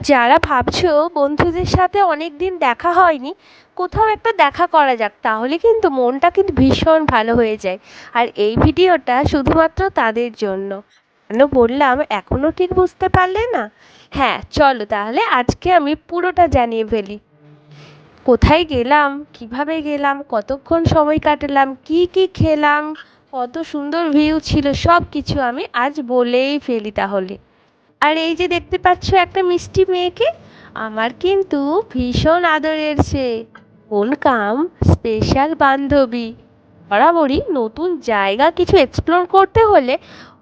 যারা ভাবছ বন্ধুদের সাথে অনেক দিন দেখা হয়নি, কোথাও একটা দেখা করা যাক, তাহলে কিন্তু মনটা কিন্তু ভীষণ ভালো হয়ে যায়। আর এই ভিডিওটা শুধুমাত্র তাদের জন্য। কেন বললাম এখনও ঠিক বুঝতে পারলে না? হ্যাঁ চলো তাহলে আজকে আমি পুরোটা জানিয়ে ফেলি। কোথায় গেলাম, কীভাবে গেলাম, কতক্ষণ সময় কাটালাম, কি কি খেলাম, কত সুন্দর ভিউ ছিল সব কিছু আমি আজ বলেই ফেলি তাহলে। আর এই যে দেখতে পাচ্ছ একটা মিষ্টি মেয়েকে, আমার কিন্তু ভীষণ আদরের সে। কোন কাম স্পেশাল বান্ধবী। বরাবরই নতুন জায়গা কিছু এক্সপ্লোর করতে হলে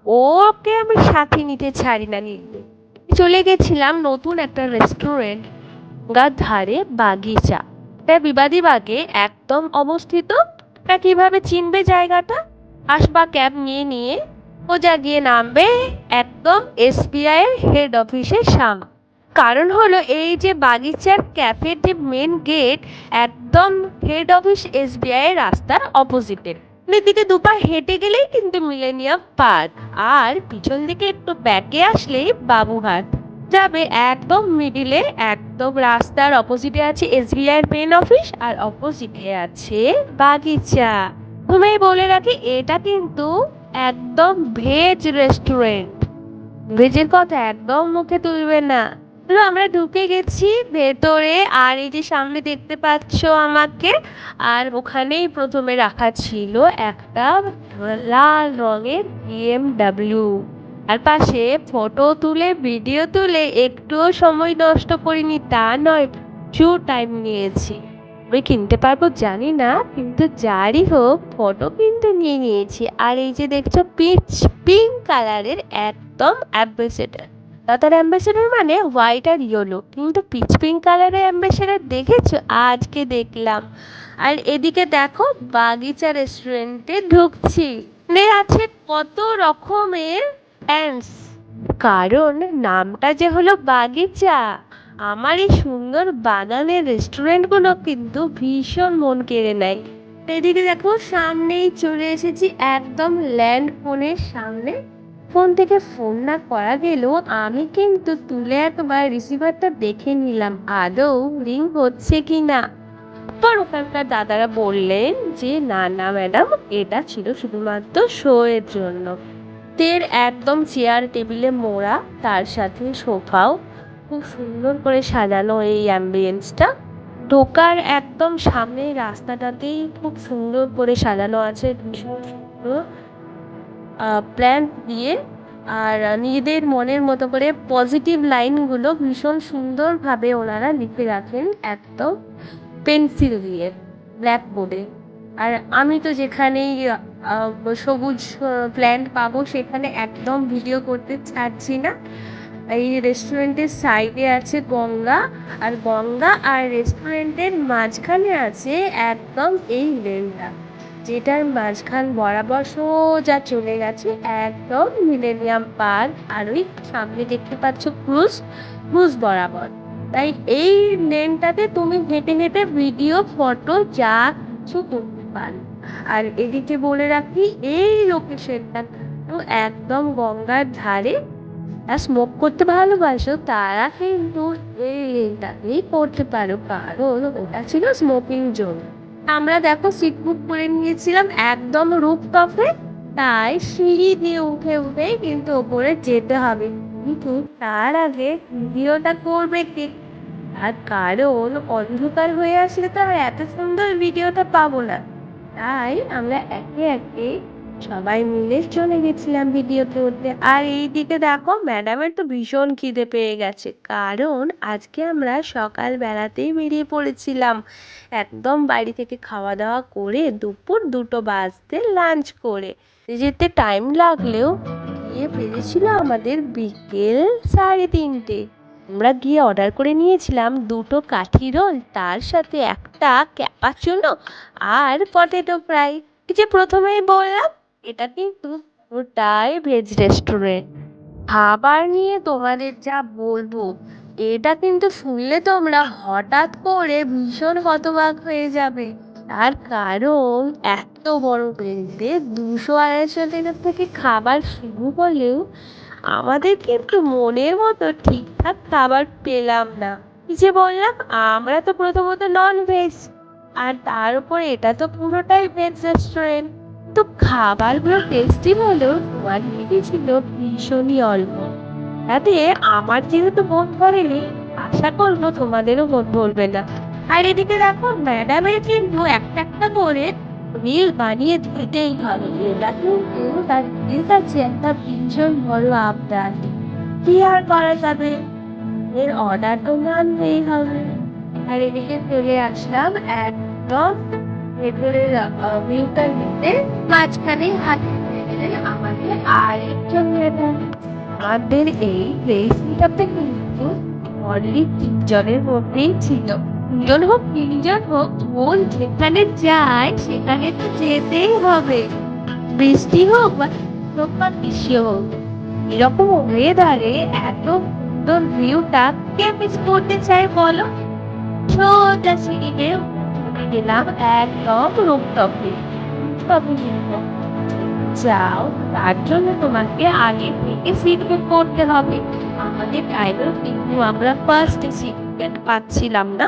ওকে আমি সাথে নিতে ছাড়ি না। চলে গেছিলাম নতুন একটা রেস্টুরেন্ট গঙ্গার ধারে বাগিচা। এটা বিবাদীবাগে একদম অবস্থিত। তা কীভাবে চিনবে জায়গাটা? আসবা ক্যাব নিয়ে নিয়ে সোজা গিয়ে নামবে একদম এসবিআই এর হেড অফিসের সামনে। কারণ হলো এই যে বাগিচার ক্যাফের যে মেন গেট একদম হেড অফিস এসবিআই এর রাস্তার অপোজিটে দিকে দুপা হেঁটে গেলেই কিন্তু মিলেনিয়াম পার্ক আর পিছন দিকে একটু ব্যাকে আসলেই বাবুঘাট। যাবে একদম মিডিলে একদম রাস্তার অপোজিটে আছে এসবিআই মেন অফিস আর অপোজিটে আছে বাগিচা। তুমি বলে রাখি, এটা কিন্তু একদম ভেজ রেস্টুরেন্ট ভেজের কথা একদম মুখে তুলবে না। আমরা ঢুকে গেছি ভেতরে, আর এই যে সামনে দেখতে পাচ্ছ আমাকে, আর ওখানেই প্রথমে রাখা ছিল একটা লাল রঙের বিএমডাব্লিউ আর পাশে ফটো তুলে ভিডিও তুলে একটুও সময় নষ্ট করিনি, তা নয়, প্রচুর টাইম নিয়েছি। আমি কিনতে পারব জানি না, কিন্তু যারই হোক ফটো কিন্তু নিয়ে নিয়েছি। আর এই যে দেখছ পিচ পিঙ্ক কালারের একদম অ্যাম্বাসেডার তার অ্যাম্বাসেডার মানে হোয়াইট আর ইয়েলো কিন্তু পিচ পিঙ্ক কালারের অ্যাম্বাসেডার দেখেছ? আজকে দেখলাম। আর এদিকে দেখো, বাগিচা রেস্টুরেন্টে ঢুকছি। আছে কত রকমের প্যান্টস কারণ নামটা যে হলো বাগিচা। আমার এই সুন্দর বাগানের রেস্টুরেন্টগুলো কিন্তু ভীষণ মন কেড়ে নেয়। এদিকে দেখো, সামনেই চলে এসেছি একদম ল্যান্ড ফোনের সামনে। ফোন থেকে ফোন না করা গেলেও আমি কিন্তু তুলে একবার রিসিভারটা দেখে নিলাম, আদৌ রিং হচ্ছে কি না পর ওখানকার দাদারা বললেন যে, না না ম্যাডাম এটা ছিল শুধুমাত্র শো এর জন্য। তের একদম চেয়ার টেবিলে মোড়া, তার সাথে সোফাও খুব সুন্দর করে সাজানো এই অ্যাম্বিয়েন্সটা ঢোকার একদম সামনে রাস্তাটাতেই খুব সুন্দর করে সাজানো আছে ভীষণ প্ল্যান্ট দিয়ে। আর নিজেদের মনের মতো করে পজিটিভ লাইনগুলো ভীষণ সুন্দরভাবে ওনারা লিখে রাখেন একদম পেন্সিল দিয়ে ব্ল্যাকবোর্ডে আর আমি তো যেখানেই সবুজ প্ল্যান্ট পাবো সেখানে একদম ভিডিও করতে ছাড়ছি না। এই রেস্টুরেন্টের সাইডে আছে গঙ্গা, আর গঙ্গা আর রেস্টুরেন্টের মাঝখানে আছে একদম এই লেনটা। যেটার মাঝখান বরাবর সোজা চলে গেছে একদম মিলেনিয়াম পার্ক আর ওই সামনে দেখতে পাচ্ছ ক্রুজ ক্রুজ বরাবর। তাই এই লেনটাতে তুমি হেঁটে হেঁটে ভিডিও ফটো যা কিছু করতে পারো। আর এদিকে বলে রাখি, এই লোকেশনটা একদম গঙ্গার ধারে স্মোক করতে ভালোবাসো, তারা কিন্তু এই করতে পারো কারণ ওটা ছিল স্মোকিং জোন আমরা দেখো সিট বুক করে নিয়েছিলাম একদম রুফটপে তাই সিঁড়ি দিয়ে উঠে উঠেই কিন্তু ওপরে যেতে হবে। কিন্তু তার আগে ভিডিওটা করবে কে? আর কারণ অন্ধকার হয়ে আসলে তো আমরা এত সুন্দর ভিডিওটা পাবো না। তাই আমরা একে একে সবাই মিলে চলে গেছিলাম ভিডিও করতে আর এইদিকে দেখো ম্যাডামের তো ভীষণ খিদে পেয়ে গেছে। কারণ আজকে আমরা সকাল বেলাতেই বেরিয়ে পড়েছিলাম। একদম বাড়ি থেকে খাওয়া দাওয়া করে দুপুর দুটো বাজতে লাঞ্চ করে। যেতে টাইম লাগলেও গিয়ে বেজেছিল আমাদের বিকেল সাড়ে তিনটে। আমরা গিয়ে অর্ডার করে নিয়েছিলাম দুটো কাঠি রোল, তার সাথে একটা ক্যাপাচুনো আর পটেটো ফ্রাই যে প্রথমেই বললাম এটা কিন্তু পুরোটাই ভেজ রেস্টুরেন্ট খাবার নিয়ে তোমাদের যা বলব, এটা কিন্তু শুনলে তোমরা হঠাৎ করে ভীষণ হতবাক হয়ে যাবে। তার কারণ এত বড় প্লেটে দুশো আড়াইশো টাকা থেকে খাবার শুরু হলেও আমাদের কিন্তু মনের মতো ঠিকঠাক খাবার পেলাম না। যে বললাম, আমরা তো প্রথমত নন ভেজ আর তার উপর এটা তো পুরোটাই ভেজ রেস্টুরেন্ট তো খাবারগুলো টেস্টি হলেও কোয়ান্টিটি ছিল ভীষণই অল্প। তাতে আমার যেহেতু মন ভরেনি, আশা করব তোমাদেরও মন ভরবে না। আর এদিকে দেখো ম্যাডামের কিন্তু একটা একটা করে রিল বানিয়ে দিতেই হবে। এটা কিন্তু তার নিজের কাছে একটা ভীষণ বড় আবদার। কি আর করা যাবে? এর অর্ডার তো মানতেই হবে। আর এদিকে চলে আসলাম একদম ভেতরের ভিউটা নিতে মাঝখানে হাত আমাদের আরেকজন ম্যাডাম আমাদের এই রেসিপিটাতে কিন্তু অনলি তিনজনের মধ্যেই ছিল। তিনজন হোক তিনজন হোক মন যেখানে যায় সেখানে তো যেতেই হবে। বৃষ্টি হোক বা হোক বা গ্রীষ্ম হোক, এরকম ওয়েদারে এত সুন্দর ভিউটা কে মিস করতে চায় বলো? সোজা সিঁড়িতে উঠে গেলাম একদম রূপটপে রূপটপে কিন্তু যাও, তার জন্য তোমাকে আগে থেকে সিট বুক করতে হবে। আমাদের টাইমেও কিন্তু আমরা ফার্স্ট সিট পাচ্ছিলাম না।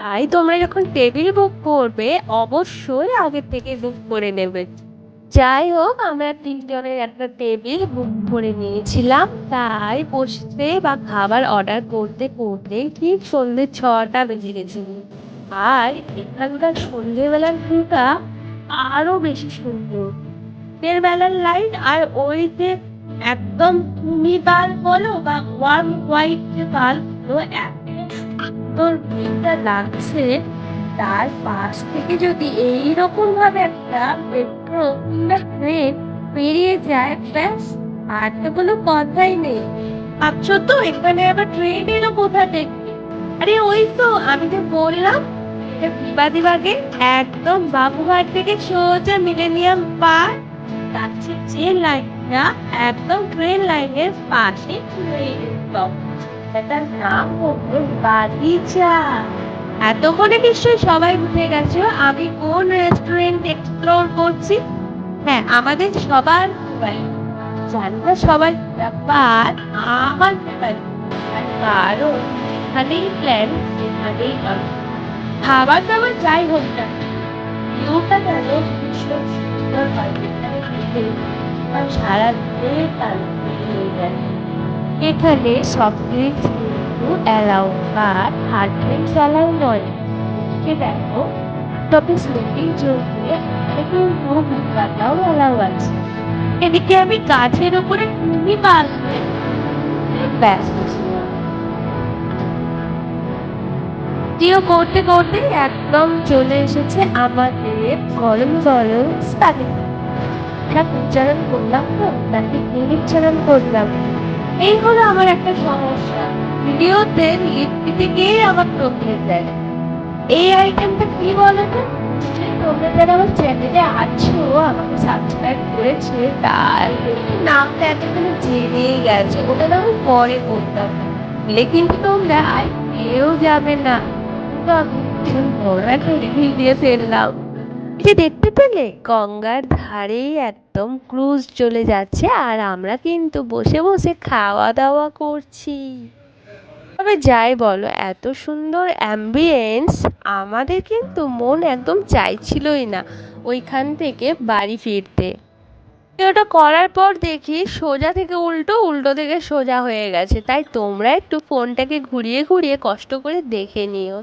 তাই তোমরা যখন টেবিল বুক করবে, অবশ্যই আগে থেকে বুক করে নেবে। যাই হোক, আমরা তিনজনের একটা টেবিল বুক করে নিয়েছিলাম। তাই বসতে বা খাবার অর্ডার করতে করতে ঠিক সন্ধ্যে ছটা বেজে গেছিল আর এখানকার সন্ধ্যেবেলার ভিউটা আরও বেশি সুন্দর। রাতের বেলার লাইট আর ওই যে একদম তুমি বাল্ব বলো বা ওয়ার্ম হোয়াইট যে বাল্বগুলো এত সুন্দর ভিউটা লাগছে। তার পাশ থেকে যদি এইরকম ভাবে একটা মেট্রো কিংবা ট্রেন পেরিয়ে যায়, ব্যাস, আর তো কোনো কথাই নেই। ভাবছ তো, এখানে আবার ট্রেন এলো কোথা থেকে? আরে ওই তো, আমি যে বললাম একদম বাবুঘাট থেকে সোজা মিলেনিয়াম পার্ক যাচ্ছে যে লাইনটা একদম ট্রেন লাইনের পাশে নাম বাগিচা। এতক্ষণে নিশ্চয়ই সবাই বুঝে গেছো, আমি কোন রেস্টুরেন্ট এক্সপ্লোর করছি? হ্যাঁ আমাদের সবার মোবাইল জানটা সবার ব্যাপার, আমার আর কারণ এখানেই প্ল্যান এখানেই খাবার দাবার যাই হোক না ভিউটা ভীষণ সুন্দর হয়? এখানে আর সব কিছু অ্যালাউ বাট হাজবেন্ড অ্যালাউ নয়। এদিকে দেখো, তবে স্লিপিং জোনে একটু রুম কাটাও অ্যালাউ আছে। এদিকে আমি গাছের উপরে টুনি বাঁধতে ব্যস্ত ভিডিও করতে করতে একদম চলে এসেছে আমাদের গরম গরম স্পাগেটি উচ্চারণ করলাম তো নাকি উচ্চারণ করলাম। এই হলো আমার একটা সমস্যা। ভিডিওতে লিপ দিতে গিয়ে আমার প্রবলেম দেয়। এই আইটেমটা কি বলো তো তোমরা যারা আমার চ্যানেলে আছো, আমাকে সাবস্ক্রাইব করেছে, তার নামটা এতক্ষণে জেনেই গেছে, ওটা না আমি পরে করতাম। কিন্তু তোমরা আর কেউ যাবে না। দিয়ে ফেললাম যে দেখতে পেলে? গঙ্গার ধারেই একদম ক্রুজ চলে যাচ্ছে আর আমরা কিন্তু বসে বসে খাওয়া দাওয়া করছি। তবে যাই বলো এত সুন্দর অ্যাম্বিয়েন্স আমাদের কিন্তু মন একদম চাইছিলই না ওইখান থেকে বাড়ি ফিরতে। ওটা করার পর দেখি সোজা থেকে উল্টো উল্টো থেকে সোজা হয়ে গেছে। তাই তোমরা একটু ফোনটাকে ঘুরিয়ে ঘুরিয়ে কষ্ট করে দেখে নিও।